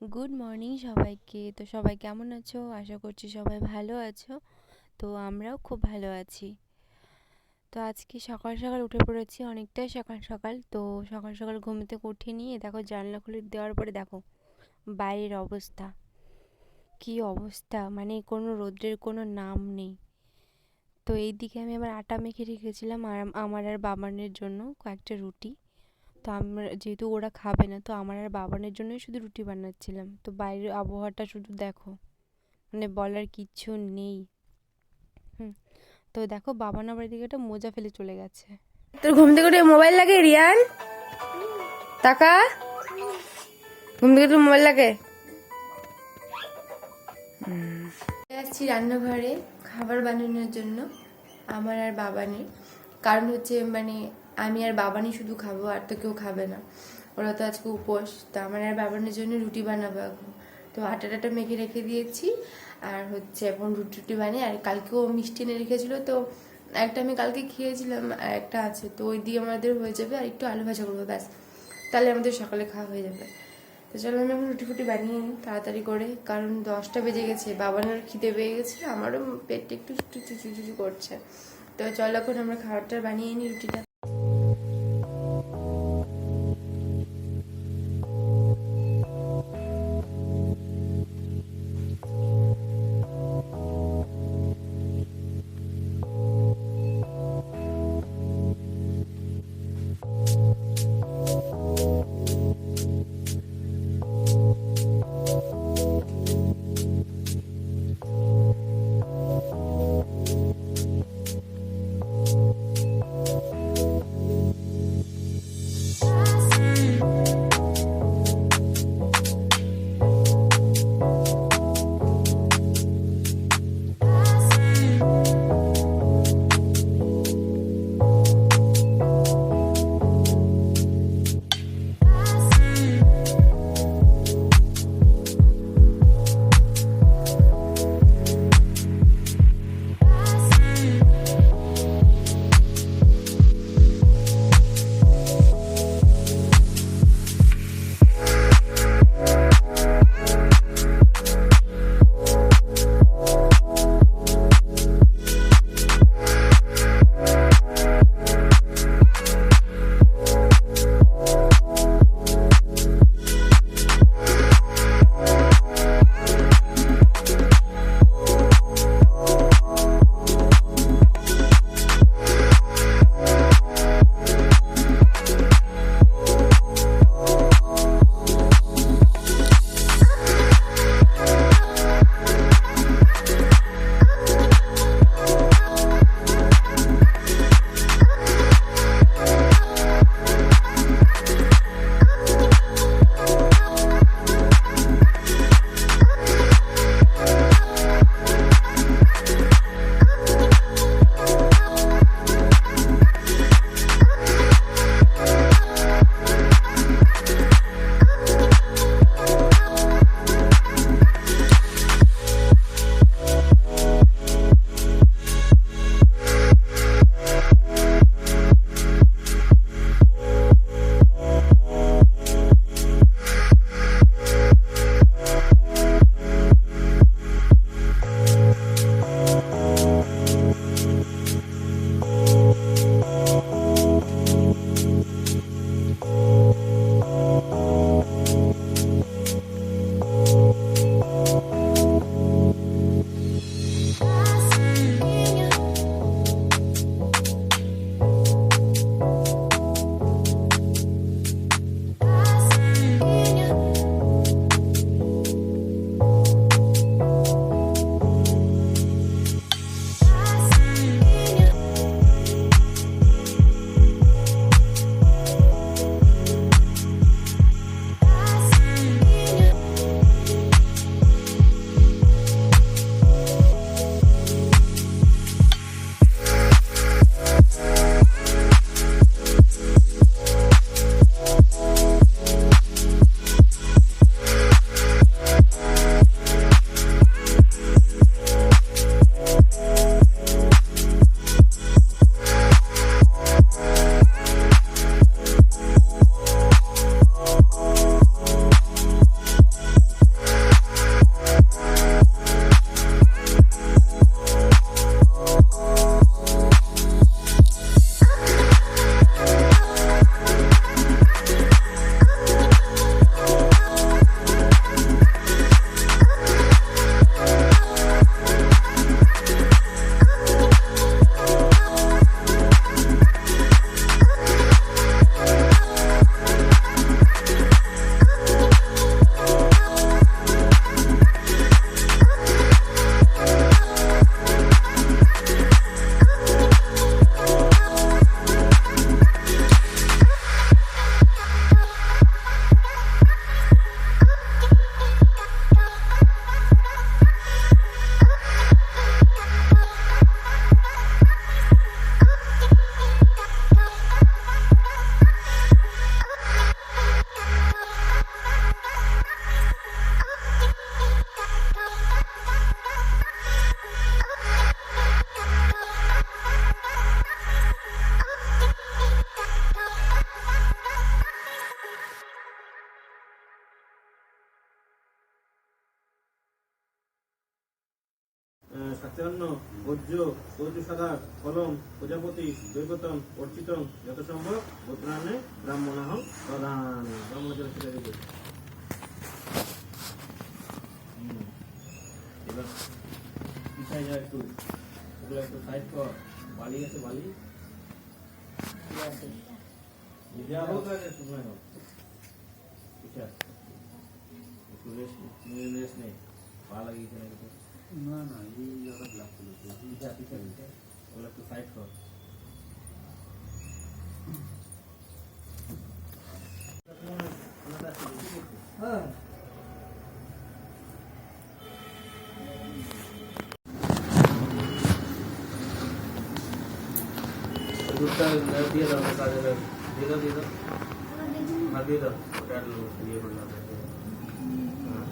Good morning সবাইকে। তো সবাই কেমন আছো? আশা করছি সবাই ভালো আছো। তো আমরাও খুব ভালো আছি। তো আজকে সকাল সকাল উঠে পড়েছি অনেকটাই সকাল সকাল। তো সকাল সকাল ঘুম থেকে উঠে নিয়ে দেখো জানলা খুলে দেওয়ার পরে দেখো বাইরের অবস্থা। কি অবস্থা? মানে কোনো রোদ্রের কোনো নাম নেই। তো এই দিকে আমি আবার আটা মেখে রেখেছিলাম আর আমার আর বাবানের জন্য কয়েকটা রুটি। তো আমরা যেহেতু ওরা খাবে না তো আমার আর বাবানের জন্যই শুধু রুটি বানাচ্ছিলাম। তো বাইরের আবহাওয়াটা শুধু দেখো মানে বলার কিচ্ছু নেই। হুম তো দেখো বাবান আবার এদিকে একটা মোজা ফেলে চলে গেছে। তোর ঘুম থেকে উঠে মোবাইল লাগে রিয়ান? টাকা ঘুম থেকে তোর মোবাইল লাগে? যাচ্ছি রান্নাঘরে খাবার বানানোর জন্য আমার আর বাবানের কারণ হচ্ছে মানে আমি আর বাবানই শুধু খাব, আর তো কেউ খাবে না। ওরা তো আজকে উপোস, তো আমার আর বাবানের জন্য রুটি বানাবো এখন। তো আটা টাটা মেখে রেখে দিয়েছি, আর হচ্ছে এখন রুটি রুটি বানিয়ে, আর কালকেও মিষ্টি এনে রেখেছিলো, তো একটা আমি কালকে খেয়েছিলাম, আর একটা আছে, তো ওই দিয়ে আমাদের হয়ে যাবে, আর একটু আলু ভাজা করব, ব্যাস। তাহলে আমাদের সকালে খাওয়া হয়ে যাবে। তো চলো আমি এখন রুটি ফুটি বানিয়ে নিই, তাড়াতাড়ি করে, কারণ দশটা বেজে গেছে বাবানের খিদে পেয়ে গেছে আমারও পেটটা একটু চুচু চুচু করছে। তো চলো এখন আমরা খাবারটা বানিয়ে নিই রুটিটা। মিষ্টান্ন ভোজ্য কৌতুসাদা কলম, প্রজাপতি দৈবতম অর্চিতম যত সম্ভব গোত্রান্নে ব্রাহ্মণাহ প্রধান। একটু, ওগুলো একটু সাইড কর। বালি আছে, বালি। হোক হোক একটু রেস্ট নে পা লাগিয়েছে? না না এই জায়গাটা ব্ল্যাক করে পিছা ওগুলো একটু সাইড কর। হ্যাঁ। দুধটা দিয়ে দাও কাজে দিয়ে দাও দিয়ে দাও। হ্যাঁ দিয়ে দাও। ওটা দাও হ্যাঁ।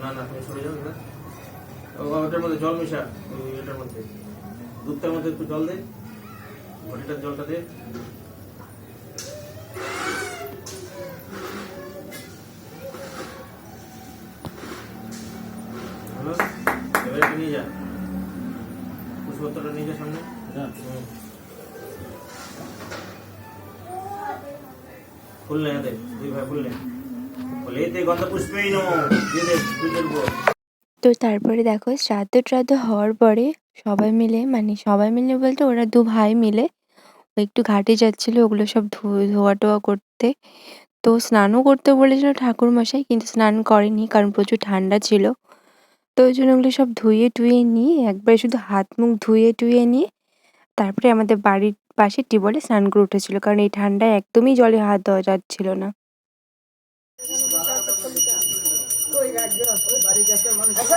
না না তুমি সরে যাও না ওটার মধ্যে জল মিশা ওই এটার মধ্যে। দুধটার মধ্যে একটু জল দে ঘটিটার জলটা দে। এবার নিয়ে যা। পুষ্পত্রটা নিয়ে যা সামনে। খুললে দে দুই ভাই খুললে। তো তারপরে দেখো, শ্রাদ্ধ ট্রাদ্ধ হওয়ার পরে সবাই মিলে মানে সবাই মিলে বলতে ওরা দু ভাই মিলে একটু ঘাটে যাচ্ছিল, ওগুলো সব ধোয়া টোয়া করতে। তো স্নানও করতে বলেছিল ঠাকুর মশাই কিন্তু স্নান করেনি কারণ প্রচুর ঠান্ডা ছিল। তো ওই জন্য ওগুলো সব ধুয়ে টুয়ে নিয়ে, একবারে শুধু হাত মুখ ধুয়ে টুয়ে নিয়ে তারপরে আমাদের বাড়ির পাশে টিউবওয়েলে স্নান করে উঠেছিল। কারণ এই ঠান্ডায় একদমই জলে হাত দেওয়া যাচ্ছিল না। বাড়ি গেছে মানুষ। আচ্ছা।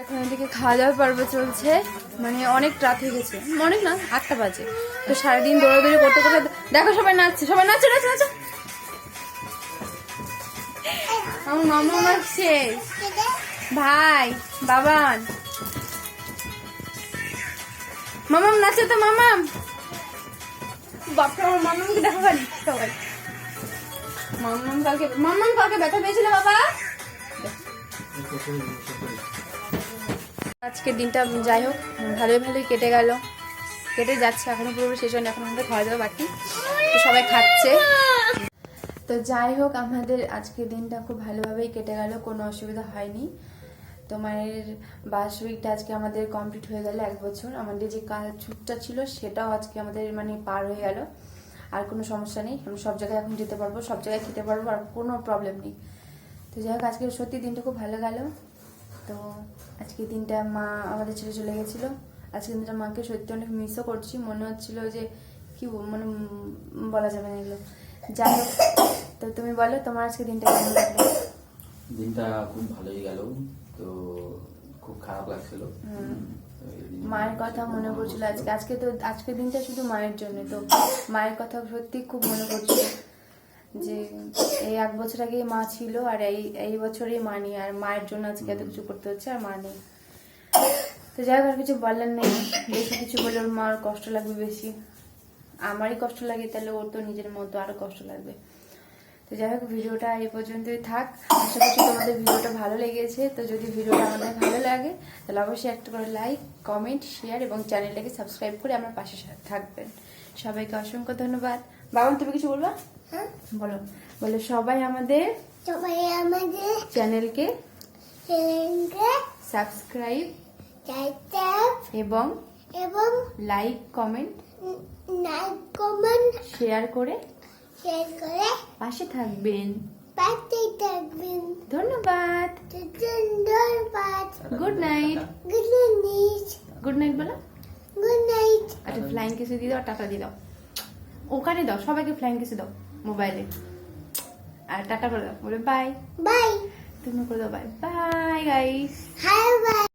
এখন এদিকে খাওয়া দাওয়ার পর্ব চলছে। মানে অনেক রাত হয়ে গেছে। অনেক না, আটটা বাজে। তো সারাদিন দৌড়াদৌড়ি করতে করতে দেখো সবাই নাচছে সবাই নাচছে নাচছে নাচছে। আমার মামা নাচছে। ভাই, বাবান। মামাম, নাচে তো মামাম। বাপরে মামামকে দেখো খালি সবাই মামাম কালকে মামাম কালকে ব্যথা পেয়েছিল, বাবা। আজকের দিনটা যাই হোক, ভালোই ভালোই কেটে গেল। কেটে যাচ্ছে, এখনও পুরো শেষ হয়নি, এখন আমাদের খাওয়া দাওয়া বাকি। সবাই খাচ্ছে। তো যাই হোক, আমাদের আজকের দিনটা খুব ভালোভাবেই কেটে গেল, কোনো অসুবিধা হয়নি। তো মায়ের বার্ষিকটা আজকে আমাদের কমপ্লিট হয়ে গেল এক বছর। আমাদের যে কাজ ছুটটা ছিল সেটাও আজকে আমাদের মানে পার হয়ে গেল। আর কোনো সমস্যা নেই আমি সব জায়গায় এখন যেতে পারব, সব জায়গায় খেতে পারব, আর কোনো প্রবলেম নেই। তো যাই হোক, আজকে সত্যি দিনটা খুব ভালো গেল। তো আজকে দিনটা মা আমাদের ছেড়ে চলে গেছিল। আজকে দিনটা মাকে সত্যি অনেক মিসও করছি। মনে হচ্ছিল যে কি মানে বলা যাবে না এগুলো। যাই হোক, তো তুমি বলো তোমার আজকে দিনটা কেমন লাগল দিনটা খুব ভালোই গেল তো খুব খারাপ লাগছিল। মায়ের কথা মনে পড়ছিল। আজকে আজকে তো আজকের দিনটা শুধু মায়ের জন্য তো মায়ের কথা সত্যি খুব মনে পড়ছিল যে এই এক বছর আগে মা ছিল আর এই এই বছরেই মা নেই আর মায়ের জন্য আজকে এত কিছু করতে হচ্ছে আর মা নেই। তো যাই হোক আর কিছু বলার নেই। বেশি কিছু বলে ওর মার কষ্ট লাগবে বেশি। আমারই কষ্ট লাগে তাহলে ওর তো নিজের মতো আরও কষ্ট লাগবে। তো যাই হোক ভিডিওটা এই পর্যন্তই থাক। আশা করছি তোমাদের ভিডিওটা ভালো লেগেছে। তো যদি ভিডিওটা আমাদের ভালো লাগে তাহলে অবশ্যই একটা করে লাইক কমেন্ট শেয়ার এবং চ্যানেলটাকে সাবস্ক্রাইব করে আমার পাশে থাকবেন। সবাইকে অসংখ্য ধন্যবাদ। বাবা তুমি কিছু বলবা? বলো। বলো সবাই আমাদের সবাই আমাদের চ্যানেলকে সাবস্ক্রাইব এবং এবং like comment like comment share করে শেয়ার করে পাশে থাকবেন। পাশে থাকবেন। ধন্যবাদ। ধন্যবাদ। Good night good night good night বলো। গুড নাইট একটা ফ্লাইং কিসে দিয়ে দাও টাটা দিয়ে দাও। ওখানে দাও সবাইকে ফ্লাইং কিসে দাও মোবাইলে আর টাটা করে দাও বলে বাই বাই তুমি করে দাও bye bye guys hi bye